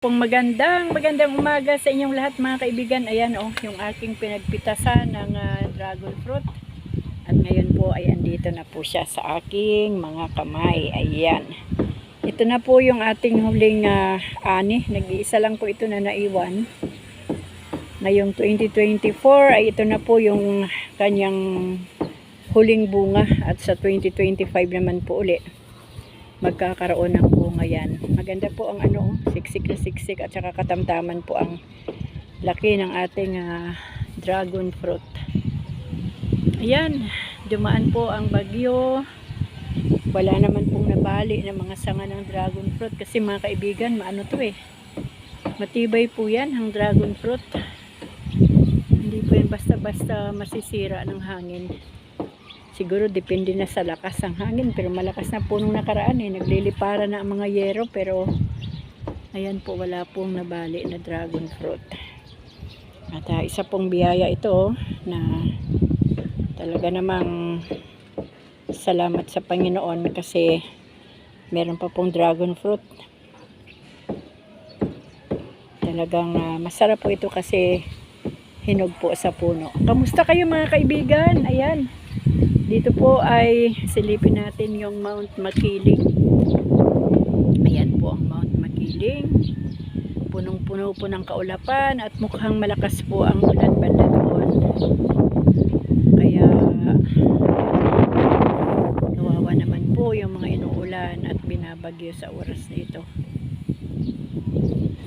Pong magandang magandang umaga sa inyong lahat mga kaibigan. Ayan oh, yung aking pinagpitasan ng ah, dragon fruit. At ngayon po ay andito na po siya sa aking mga kamay. Ayan. Ito na po yung ating huling ah, ani. Nag-iisa lang po ito na naiwan. Ngayong 2024 ay ito na po yung kanyang huling bunga. At sa 2025 naman po uli magkakaroon ng bunga yan. Maganda po ang ano, siksik na siksik at saka katamtaman po ang laki ng ating ah, dragon fruit. Ayan, dumaan po ang bagyo. Wala naman pong nabali ng mga sanga ng dragon fruit kasi mga kaibigan, maano to eh. Matibay po yan ang dragon fruit. Hindi po yan basta-basta masisira ng hangin siguro depende na sa lakas ng hangin pero malakas na po nung nakaraan eh naglilipara na ang mga yero pero ayan po wala pong nabali na dragon fruit. At ah, isa pong biyaya ito oh, na talaga namang salamat sa Panginoon kasi meron pa pong dragon fruit. Talagang ah, masarap po ito kasi hinog po sa puno. Kamusta kayo mga kaibigan? Ayan dito po ay silipin natin yung Mount Makiling. Ayan po ang Mount Makiling. Punong-puno po ng kaulapan at mukhang malakas po ang ulan banda doon. Kaya kawawa naman po yung mga inuulan at binabagyo sa oras na ito.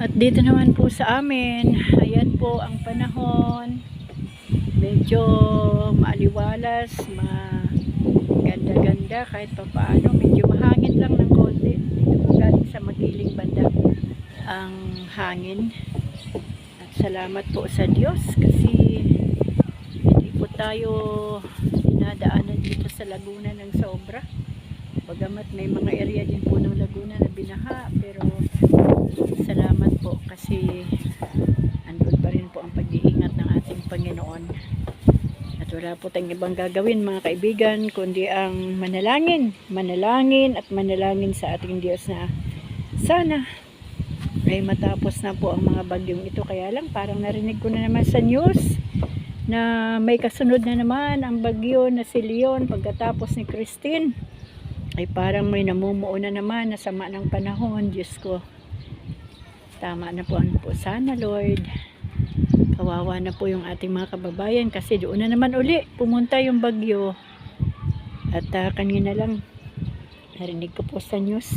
At dito naman po sa amin, ayan po ang panahon medyo maaliwalas, maganda-ganda kahit pa paano. Medyo mahangin lang ng konti. Dito po galing sa magiling banda ang hangin. At salamat po sa Diyos kasi hindi po tayo dinadaanan dito sa Laguna ng sobra. Bagamat may mga area din po ng Laguna na binaha pero salamat po kasi andun pa rin po ang pag-iingat ng ating Panginoon. Wala po tayong ibang gagawin mga kaibigan, kundi ang manalangin. Manalangin at manalangin sa ating Diyos na sana ay matapos na po ang mga bagyong ito. Kaya lang parang narinig ko na naman sa news na may kasunod na naman ang bagyo na si Leon pagkatapos ni Christine. Ay parang may namumuo na naman na sama ng panahon. Diyos ko, tama na po ano po sana Lord kawawa na po yung ating mga kababayan kasi doon na naman uli pumunta yung bagyo. At ah, kanina lang narinig ko po sa news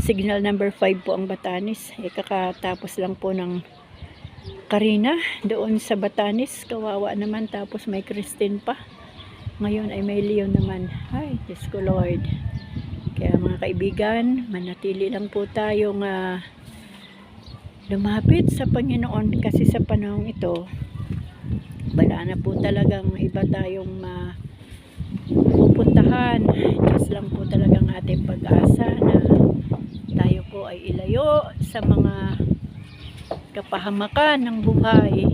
signal number 5 po ang Batanes. Eh kakatapos lang po ng Karina doon sa Batanes. Kawawa naman tapos may Christine pa. Ngayon ay may Leon naman. Ay Diyos ko Lord. Kaya mga kaibigan manatili lang po tayong ah, lumapit sa Panginoon kasi sa panahong ito wala na po talagang iba tayong ma pupuntahan Diyos lang po talagang ating pag-asa na tayo po ay ilayo sa mga kapahamakan ng buhay.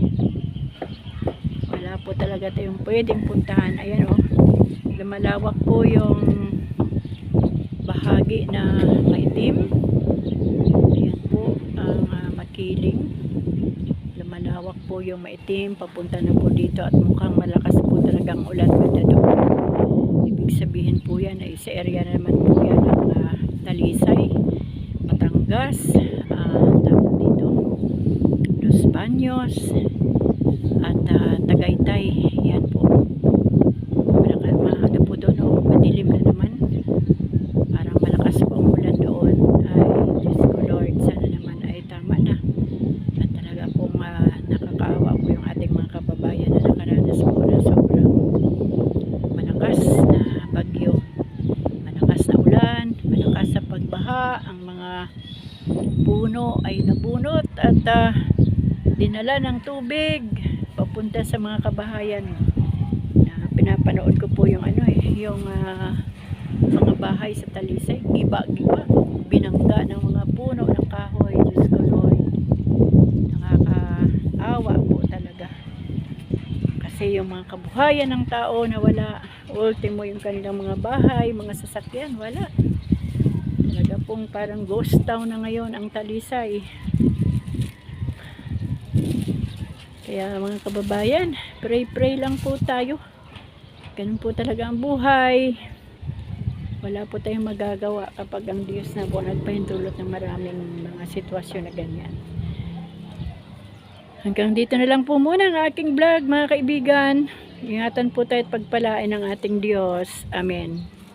Wala po talaga tayong pwedeng puntahan. Ayan o lumalawak po yung bahagi na maitim ayan po ang ah, makiling lumalawak po yung maitim papunta na po dito at mukhang malakas po talagang ulan banda doon ibig sabihin po yan ay sa area naman po yan ng ah, Talisay Batangas tawag dito Los Baños at ah, Tagaytay yan po malakas mahada po doon oh, madilim na naman parang malakas po ang ulan doon ay Diyos ko Lord sana naman ay tama na at talaga pong ah, nakakaawa po yung ating mga kababayan na nakaranas po na sobrang malakas na bagyo malakas na ulan malakas sa pagbaha ang mga puno ay nabunot at ah, dinala ng tubig papunta sa mga kabahayan. Na pinapanood ko po yung ano eh yung ah, mga bahay sa Talisay. Giba-giba. Binangga ng mga puno ng kahoy. Diyos ko Lord. Nakakaawa po talaga. Kasi yung mga kabuhayan ng tao na wala ultimo yung kanilang mga bahay mga sasakyan wala talaga pong parang ghost town na ngayon ang Talisay Kaya mga kababayan, pray-pray lang po tayo. Ganun po talaga ang buhay. Wala po tayong magagawa kapag ang Diyos na po nagpahintulot ng maraming mga sitwasyon na ganyan. Hanggang dito na lang po muna ang aking vlog mga kaibigan. Ingatan po tayo at pagpalain ng ating Diyos. Amen.